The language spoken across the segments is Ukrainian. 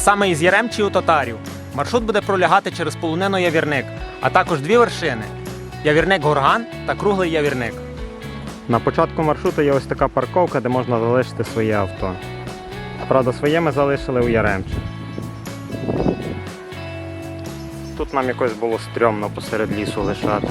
Саме із Яремчі у Татарів. Маршрут буде пролягати через полонину Явірник, а також дві вершини: Явірник Горган та Круглий Явірник. На початку маршруту є ось така парковка, де можна залишити своє авто. Правда, своє ми залишили у Яремчі. Тут нам якось було стрьомно посеред лісу лишати.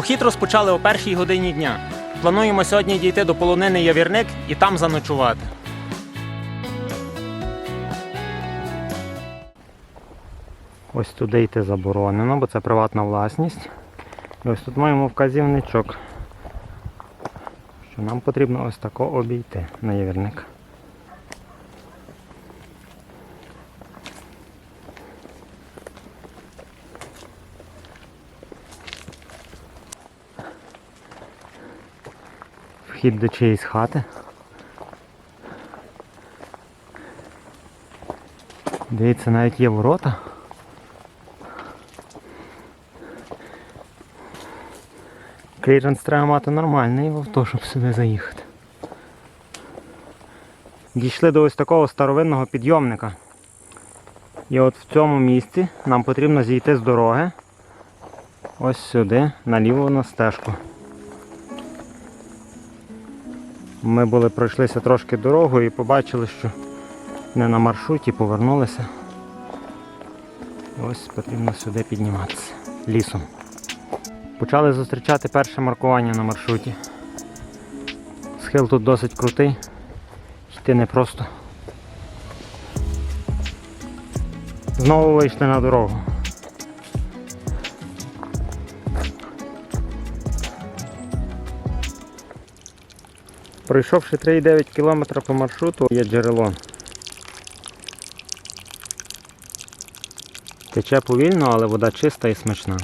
Похід розпочали о першій годині дня. Плануємо сьогодні дійти до полонини Явірник і там заночувати. Ось туди йти заборонено, бо це приватна власність. І ось тут маємо вказівничок, що нам потрібно ось тако обійти на Явірник. Вхід до чиєїсь хати. Дивіться, навіть є ворота. Кліренс треба мати нормальний в авто, щоб сюди заїхати. Дійшли до ось такого старовинного підйомника. І от в цьому місці нам потрібно зійти з дороги ось сюди, наліво на стежку. Ми були пройшлися трошки дорогу і побачили, що не на маршруті, повернулися. Ось потрібно сюди підніматися лісом. Почали зустрічати перше маркування на маршруті. Схил тут досить крутий, йти непросто. Знову вийшли на дорогу. Пройшовши 3,9 км по маршруту, є джерело. Тече повільно, але вода чиста і смачна.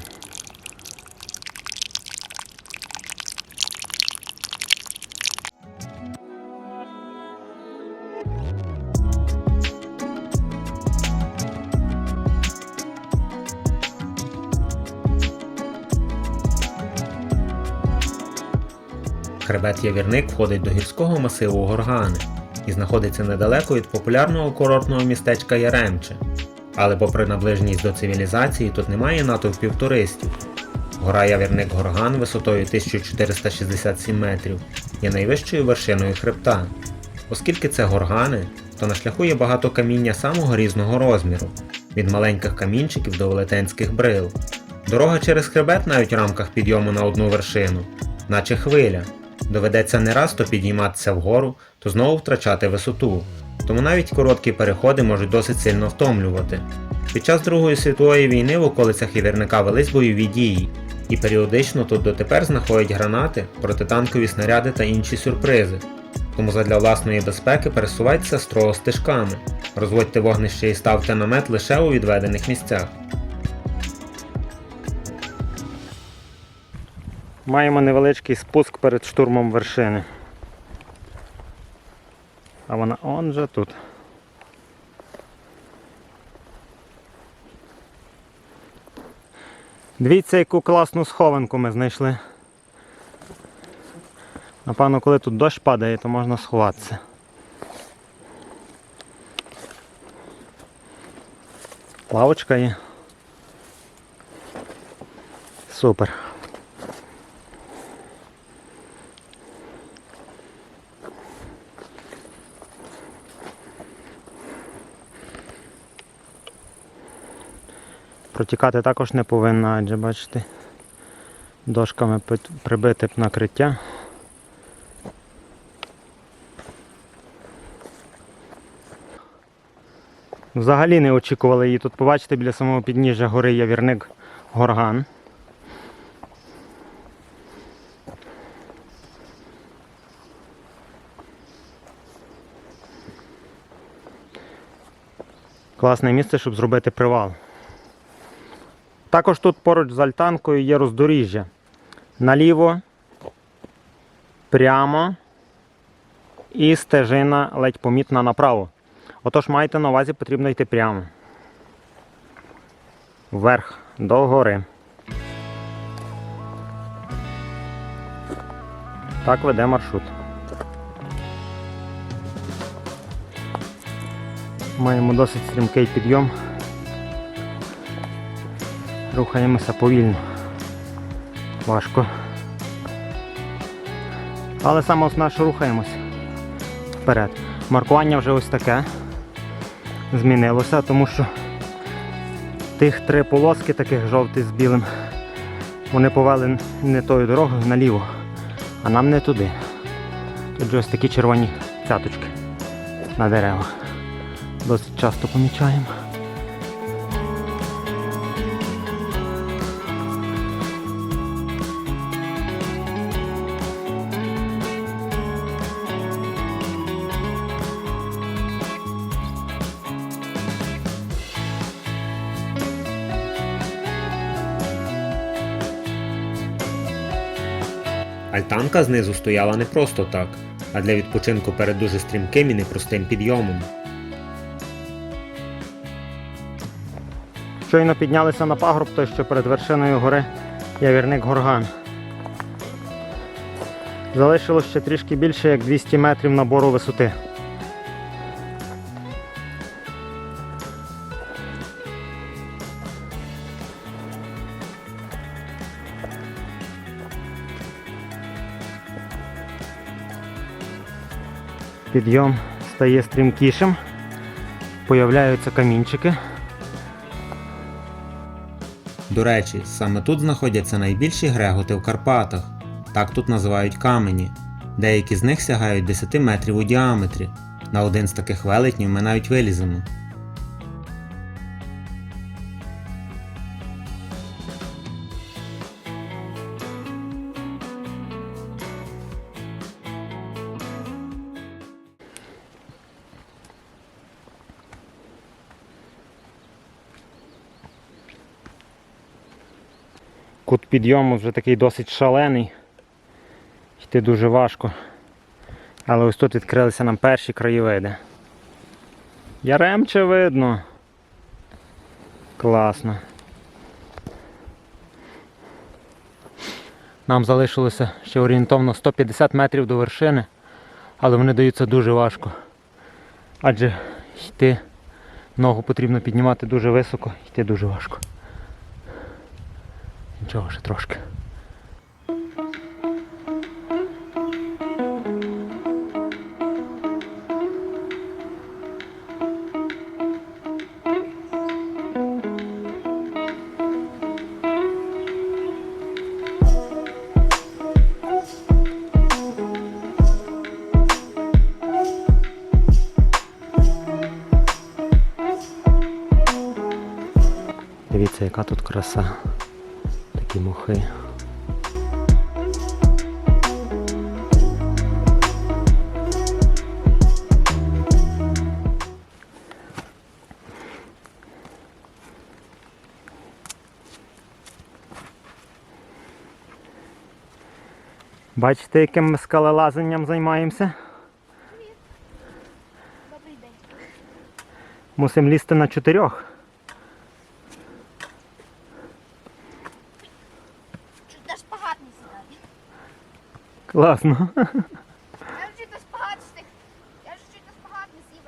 Хребет Явірник входить до гірського масиву Горгани і знаходиться недалеко від популярного курортного містечка Яремче. Але попри наближеність до цивілізації, тут немає натовпів туристів. Гора Явірник Горган висотою 1467 метрів є найвищою вершиною хребта. Оскільки це горгани, то на шляху є багато каміння самого різного розміру, від маленьких камінчиків до велетенських брил. Дорога через хребет навіть в рамках підйому на одну вершину, наче хвиля. Доведеться не раз то підійматися вгору, то знову втрачати висоту. Тому навіть короткі переходи можуть досить сильно втомлювати. Під час Другої світової війни в околицях Євірника велись бойові дії, і періодично тут дотепер знаходять гранати, протитанкові снаряди та інші сюрпризи. Тому задля власної безпеки пересувайтеся строго стежками, розводьте вогнище і ставте намет лише у відведених місцях. Маємо невеличкий спуск перед штурмом вершини. А вона он же тут. Дивіться, яку класну схованку ми знайшли. Напевно, коли тут дощ падає, то можна сховатися. Лавочка є. Супер. Протікати також не повинна, адже бачите, дошками прибите накриття. Взагалі не очікували її тут побачити біля самого підніжжя гори Явірник Горган. Класне місце, щоб зробити привал. Також тут поруч з альтанкою є роздоріжжя. Наліво, прямо І стежина ледь помітна направо. Отож, маєте на увазі, потрібно йти прямо. Вверх, до гори. Так веде маршрут. Маємо досить стрімкий підйом. Рухаємося повільно. Важко. Але саме основне, що рухаємося вперед. Маркування вже ось таке. Змінилося, тому що тих три полоски, таких жовтий з білим, вони повели не тою дорогою наліво, а нам не туди. Тут ось такі червоні цяточки на деревах. Досить часто помічаємо. Альтанка знизу стояла не просто так, а для відпочинку перед дуже стрімким і непростим підйомом. Щойно піднялися на пагорб, той, що перед вершиною гори явірник Горган. Залишилось ще трішки більше, як 200 метрів набору висоти. Підйом стає стрімкішим, появляються камінчики. До речі, саме тут знаходяться найбільші греготи в Карпатах. Так тут називають камені. Деякі з них сягають 10 метрів у діаметрі. На один з таких велетнів ми навіть виліземо. Кут підйому вже такий досить шалений. Йти дуже важко. Але ось тут відкрилися нам перші краєвиди. Яремче видно. Класно. Нам залишилося ще орієнтовно 150 метрів до вершини, але вони даються дуже важко. Адже йти ногу потрібно піднімати дуже високо, йти дуже важко. Нічого ще трошки. Дивіться, яка тут краса. Такі мухи. Бачите, яким ми скалелазанням займаємося? Добрий день. Мусимо лізти на чотирьох. Чуть на шпагат не сідати. Класно. Я вже чуть на встиг. Я вже чуть на шпагат не сів,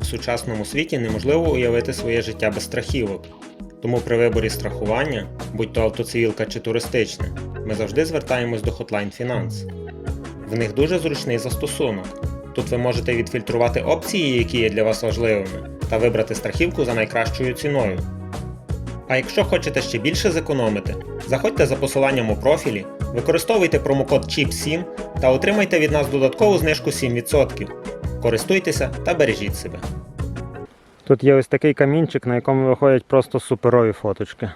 В сучасному світі неможливо уявити своє життя без страхівок. Тому при виборі страхування, будь то автоцивілка чи туристичне, ми завжди звертаємось до Hotline Finance. В них дуже зручний застосунок. Тут ви можете відфільтрувати опції, які є для вас важливими, та вибрати страхівку за найкращою ціною. А якщо хочете ще більше зекономити, заходьте за посиланням у профілі, використовуйте промокод CHIP7 та отримайте від нас додаткову знижку 7%. Користуйтеся та бережіть себе. Тут є ось такий камінчик, на якому виходять просто суперові фоточки.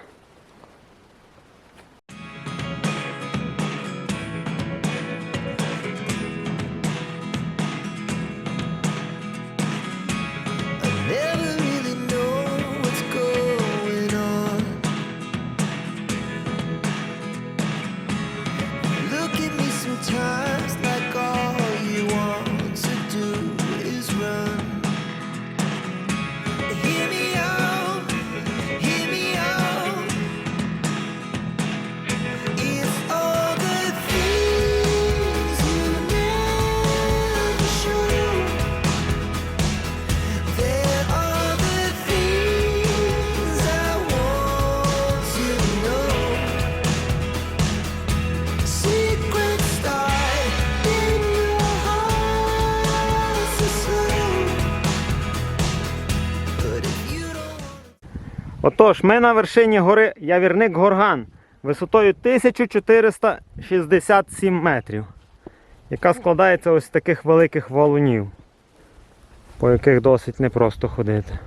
Отож, ми на вершині гори Явірник Горган висотою 1467 метрів, яка складається ось з таких великих валунів, по яких досить непросто ходити.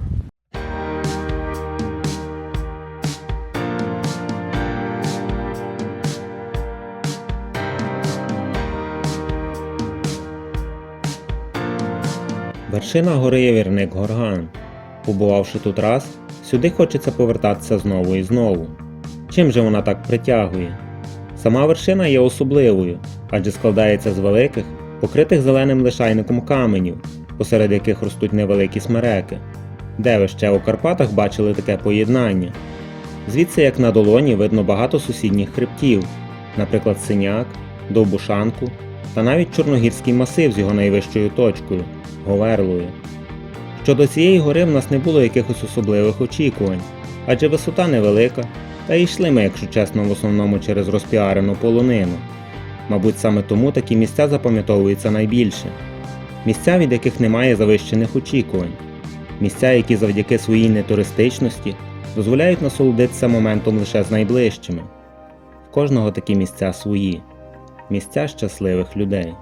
Вершина гори Явірник Горган. Побувавши тут раз, сюди хочеться повертатися знову і знову. Чим же вона так притягує? Сама вершина є особливою, адже складається з великих, покритих зеленим лишайником каменів, посеред яких ростуть невеликі смереки. Де ви ще у Карпатах бачили таке поєднання? Звідси, як на долоні, видно багато сусідніх хребтів, наприклад, Синяк, Довбушанку та навіть Чорногірський масив з його найвищою точкою Говерлою. Щодо цієї гори в нас не було якихось особливих очікувань, адже висота невелика, та й йшли ми, якщо чесно, в основному через розпіарену полонину. Мабуть, саме тому такі місця запам'ятовуються найбільше. Місця, від яких немає завищених очікувань. Місця, які завдяки своїй нетуристичності дозволяють насолодитися моментом лише з найближчими. В кожного такі місця свої. Місця щасливих людей.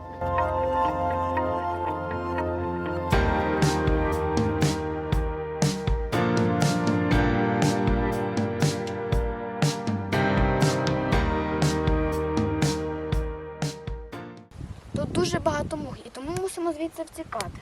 Багато мух, і тому мусимо звідси втікати.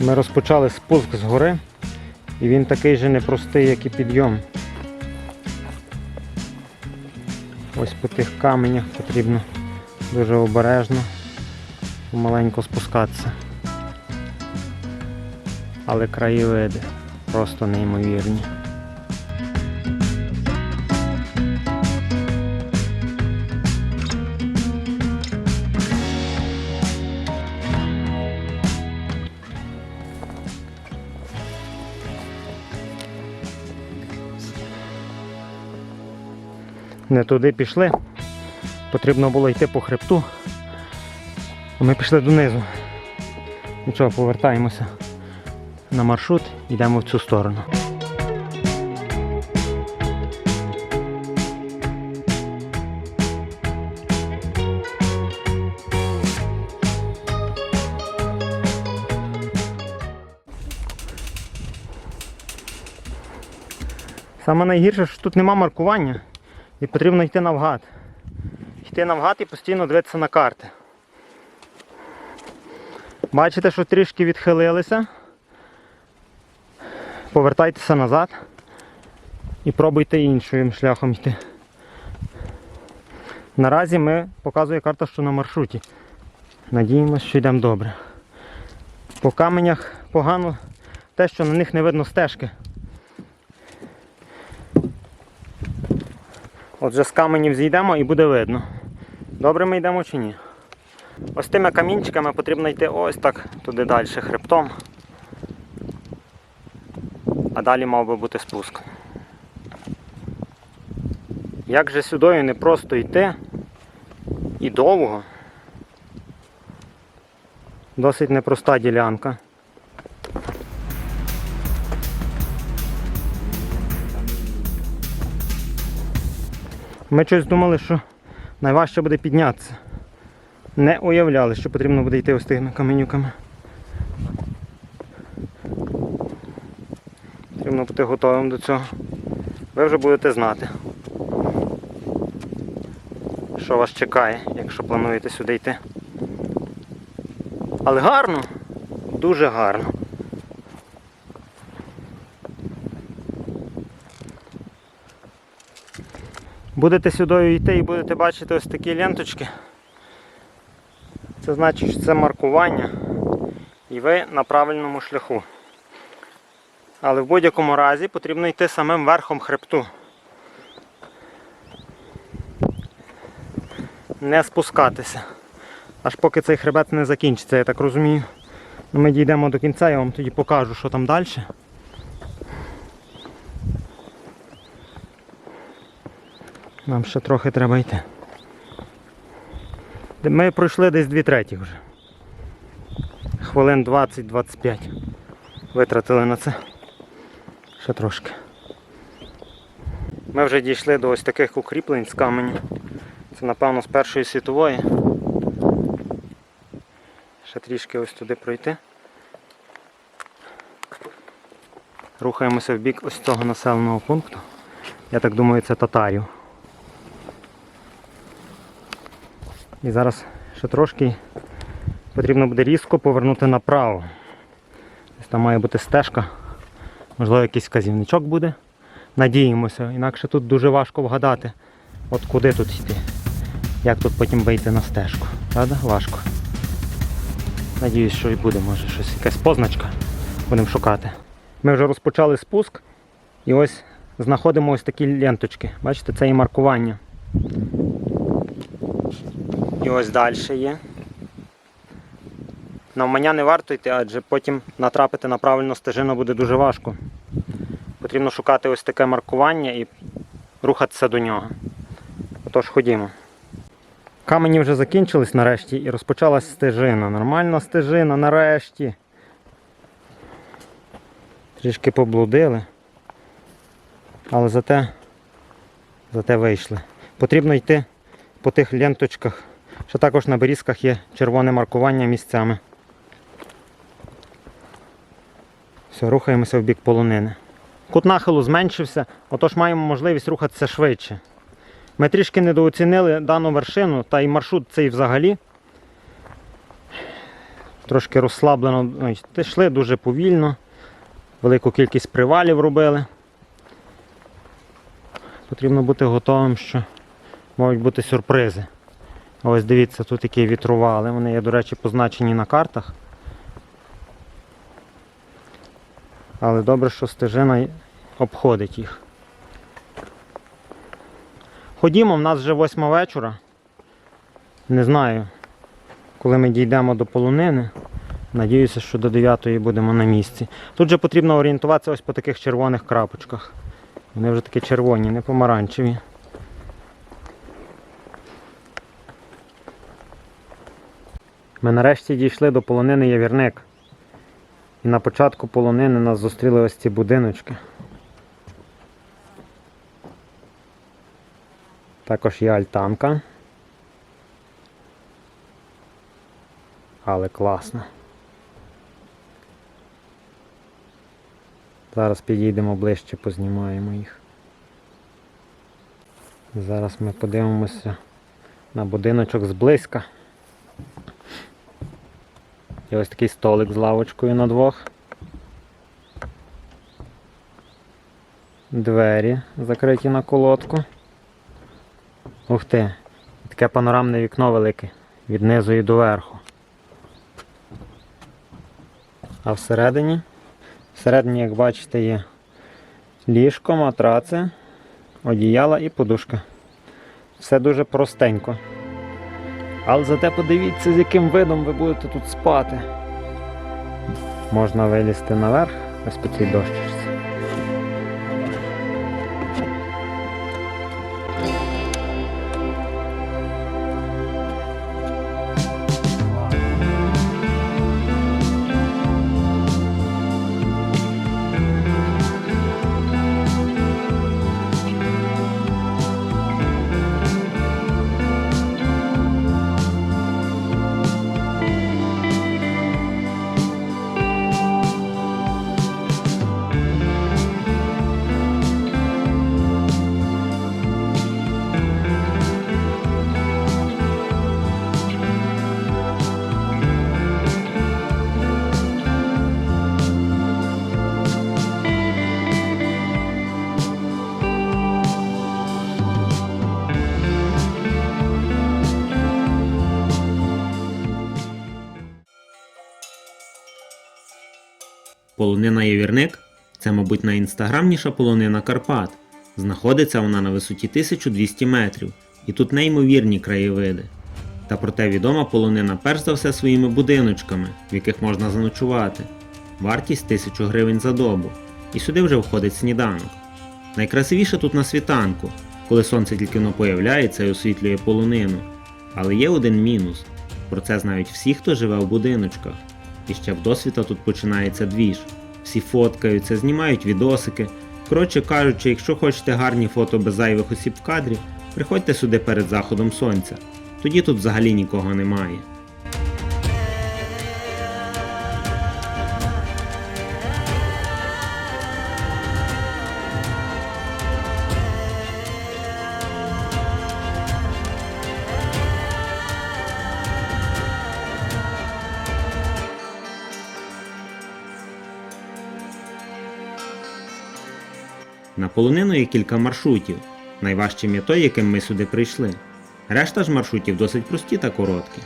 Ми розпочали спуск з гори, і він такий же непростий, як і підйом. Ось по тих каменях потрібно дуже обережно, помаленьку спускатися. Але краєвиди просто неймовірні. Не туди пішли. Потрібно було йти по хребту. Ми пішли донизу. Нічого, повертаємося на маршрут, йдемо в цю сторону. Саме найгірше, що тут нема маркування і потрібно йти навгад. Йти навгад і постійно дивитися на карти. Бачите, що трішки відхилилися. Повертайтеся назад і пробуйте іншим шляхом йти. Наразі ми показує карта, що на маршруті. Надіємося, що йдемо добре. По каменях погано те, що на них не видно стежки. Отже, з каменів зійдемо і буде видно. Добре ми йдемо чи ні. Ось тими камінчиками потрібно йти ось так туди далі хребтом. А далі мав би бути спуск. Як же сюдою не просто йти і довго. Досить непроста ділянка. Ми щось думали, що найважче буде піднятися. Не уявляли, що потрібно буде йти ось тими каменюками. Потрібно бути готовим до цього. Ви вже будете знати, що вас чекає, якщо плануєте сюди йти. Але гарно, дуже гарно. Будете сюди йти і будете бачити ось такі ленточки. Це значить, що це маркування і ви на правильному шляху. Але в будь-якому разі потрібно йти самим верхом хребту. Не спускатися. Аж поки цей хребет не закінчиться, я так розумію. Ну, Ми дійдемо до кінця, я вам тоді покажу, що там далі. Нам ще трохи треба йти. Ми пройшли десь дві треті вже. Хвилин 20-25 витратили на це. Ще трошки. Ми вже дійшли до ось таких укріплень з каменю. Це напевно з Першої світової. Ще трішки ось туди пройти. Рухаємося в бік ось цього населеного пункту. Я так думаю, це татарів. І зараз ще трошки потрібно буде різко повернути направо. Десь там має бути стежка. Можливо, якийсь вказівничок буде. Надіємося, інакше тут дуже важко вгадати, от куди тут йти. Як тут потім вийти на стежку. Правда? Важко. Надіюсь, що і буде, може щось, якась позначка. Будемо шукати. Ми вже розпочали спуск і ось знаходимо ось такі ленточки. Бачите, це і маркування. І ось далі є. Навмання не варто йти, адже потім натрапити на правильну стежину буде дуже важко. Потрібно шукати ось таке маркування і рухатися до нього. Отож, ходімо. Камені вже закінчились нарешті і розпочалась стежина. Нормальна стежина нарешті. Трішки поблудили. Але зате, зате вийшли. Потрібно йти по тих ленточках. Ще також на берізках є червоне маркування місцями. Все, рухаємося в бік полонини. Кут нахилу зменшився, отож маємо можливість рухатися швидше. Ми трішки недооцінили дану вершину та й маршрут цей взагалі. Трошки розслаблено йшли дуже повільно, велику кількість привалів робили. Потрібно бути готовим, що можуть бути сюрпризи. Ось дивіться, тут які вітрували. Вони є, до речі, позначені на картах. Але добре, що стежина обходить їх. Ходімо, в нас вже восьма вечора. Не знаю, коли ми дійдемо до полонини. Надіюся, що до 9 будемо на місці. Тут же потрібно орієнтуватися ось по таких червоних крапочках. Вони вже такі червоні, не помаранчеві. Ми нарешті дійшли до полонини Явірник. І на початку полонини нас зустріли ось ці будиночки. Також є альтанка. Але класно. Зараз підійдемо ближче, познімаємо їх. Зараз ми подивимося на будиночок зблизька. І ось такий столик з лавочкою на двох. Двері закриті на колодку. Ух ти, таке панорамне вікно велике, від низу і до верху. А всередині? Всередині, як бачите, є ліжко, матраци, одіяла і подушка. Все дуже простенько. Але зате подивіться, з яким видом ви будете тут спати. Можна вилізти наверх, ось по цій дощечці. Полонина Явірник це, мабуть, найінстаграмніша полонина Карпат. Знаходиться вона на висоті 1200 метрів, і тут неймовірні краєвиди. Та проте відома полонина перш за все своїми будиночками, в яких можна заночувати. Вартість 1000 гривень за добу. І сюди вже входить сніданок. Найкрасивіше тут на світанку, коли сонце тільки но появляється і освітлює полонину. Але є один мінус. Про це знають всі, хто живе в будиночках. І ще в досвіта тут починається двіж. Всі фоткаються, знімають відосики. Коротше кажучи, якщо хочете гарні фото без зайвих осіб в кадрі, приходьте сюди перед заходом сонця. Тоді тут взагалі нікого немає. На полонину є кілька маршрутів. Найважчим є той, яким ми сюди прийшли. Решта ж маршрутів досить прості та короткі.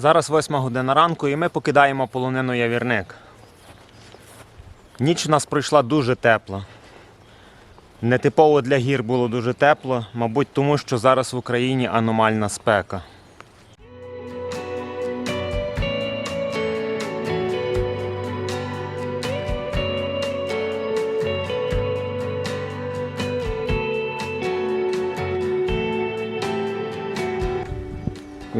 Зараз восьма година ранку і ми покидаємо полонину Явірник. Ніч у нас пройшла дуже тепла. Нетипово для гір було дуже тепло, мабуть, тому що зараз в Україні аномальна спека.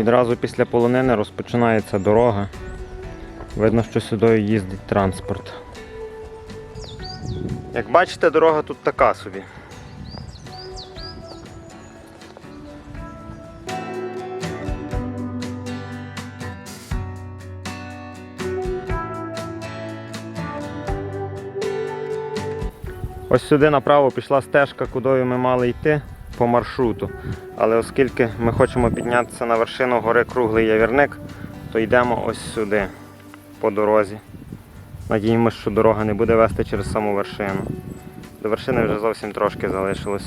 Відразу після полонини розпочинається дорога. Видно, що сюди їздить транспорт. Як бачите, дорога тут така собі. Ось сюди направо пішла стежка, куди ми мали йти по маршруту. Але оскільки ми хочемо піднятися на вершину гори Круглий Явірник, то йдемо ось сюди, по дорозі. Надіємося, що дорога не буде вести через саму вершину. До вершини вже зовсім трошки залишилось.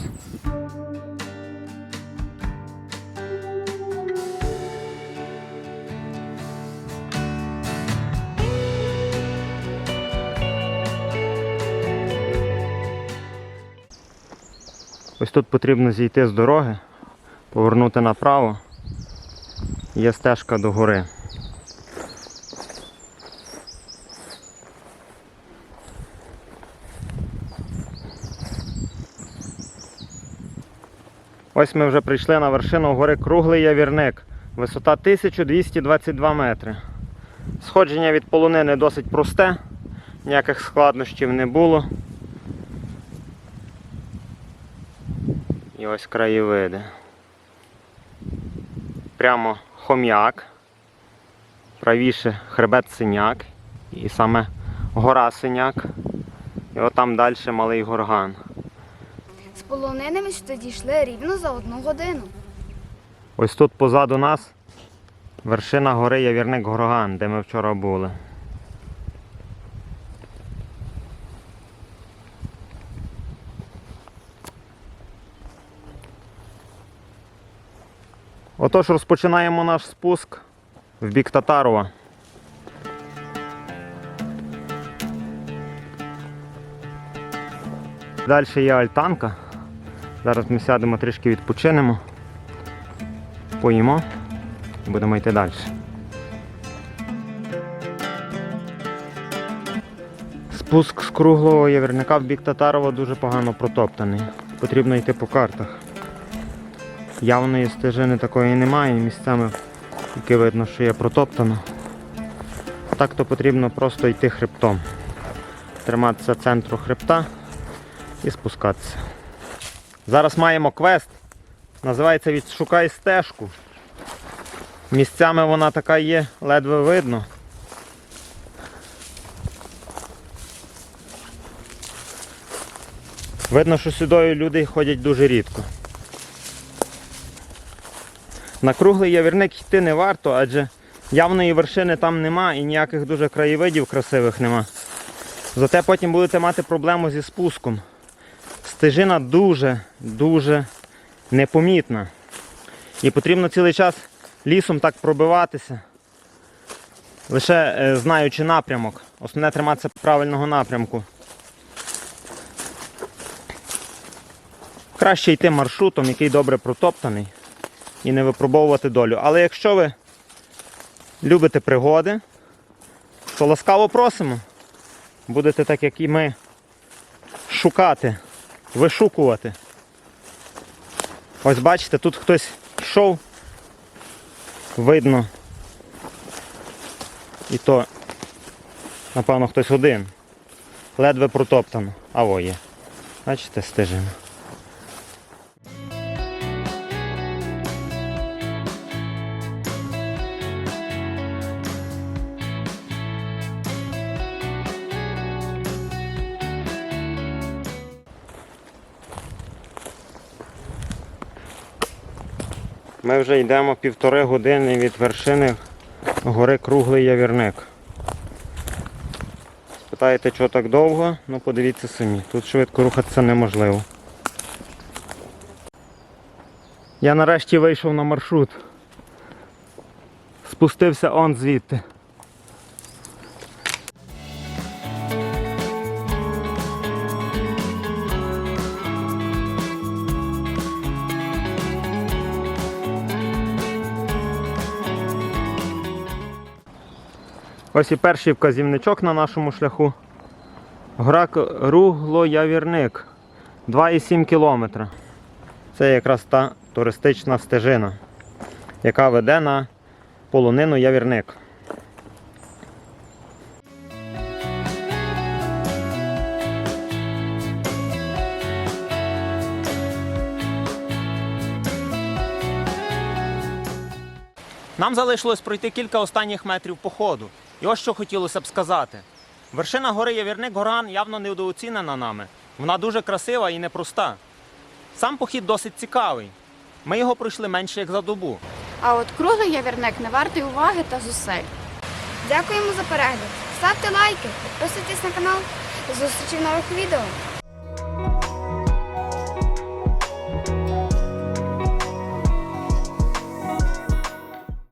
Ось тут потрібно зійти з дороги, повернути направо. Є стежка до гори. Ось ми вже прийшли на вершину гори Круглий Явірник. Висота 1222 метри. Сходження від полонини досить просте, ніяких складнощів не було. І ось краєвиди. Прямо хом'як, правіше хребет синяк і саме гора синяк. І отам далі малий горган. З полонинами сюди дійшли рівно за одну годину. Ось тут позаду нас вершина гори Явірник Горган, де ми вчора були. Отож розпочинаємо наш спуск в бік Татарова. Далі є альтанка. Зараз ми сядемо трішки відпочинемо поїмо і будемо йти далі. Спуск з круглого явірника в бік Татарова дуже погано протоптаний. Потрібно йти по картах. Явної стежини такої немає, місцями тільки видно, що є протоптано. Так то потрібно просто йти хребтом. Триматися центру хребта і спускатися. Зараз маємо квест. Називається Відшукай стежку. Місцями вона така є, ледве видно. Видно, що сюди люди ходять дуже рідко. На круглий явірник йти не варто, адже явної вершини там нема і ніяких дуже краєвидів красивих нема. Зате потім будете мати проблему зі спуском. Стежина дуже, дуже непомітна. І потрібно цілий час лісом так пробиватися. Лише е, знаючи напрямок. Основне триматися правильного напрямку. Краще йти маршрутом, який добре протоптаний, і не випробовувати долю. Але якщо ви любите пригоди, то ласкаво просимо. Будете так, як і ми, шукати, вишукувати. Ось бачите, тут хтось йшов, видно. І то, напевно, хтось один. Ледве протоптано. А во є. Бачите, стежимо. Ми вже йдемо півтори години від вершини гори Круглий Явірник. Спитаєте, чого так довго? Ну подивіться самі. Тут швидко рухатися неможливо. Я нарешті вийшов на маршрут. Спустився он звідти. Ось і перший вказівничок на нашому шляху. Гора Ругло-Явірник. 2,7 кілометра. Це якраз та туристична стежина, яка веде на полонину Явірник. Нам залишилось пройти кілька останніх метрів походу. І ось що хотілося б сказати. Вершина гори Явірник Горган явно недооцінена нами. Вона дуже красива і непроста. Сам похід досить цікавий. Ми його пройшли менше як за добу. А от круглий явірник не вартий уваги та зусиль. Дякуємо за перегляд. Ставте лайки, підписуйтесь на канал. Зустрічі в нових відео.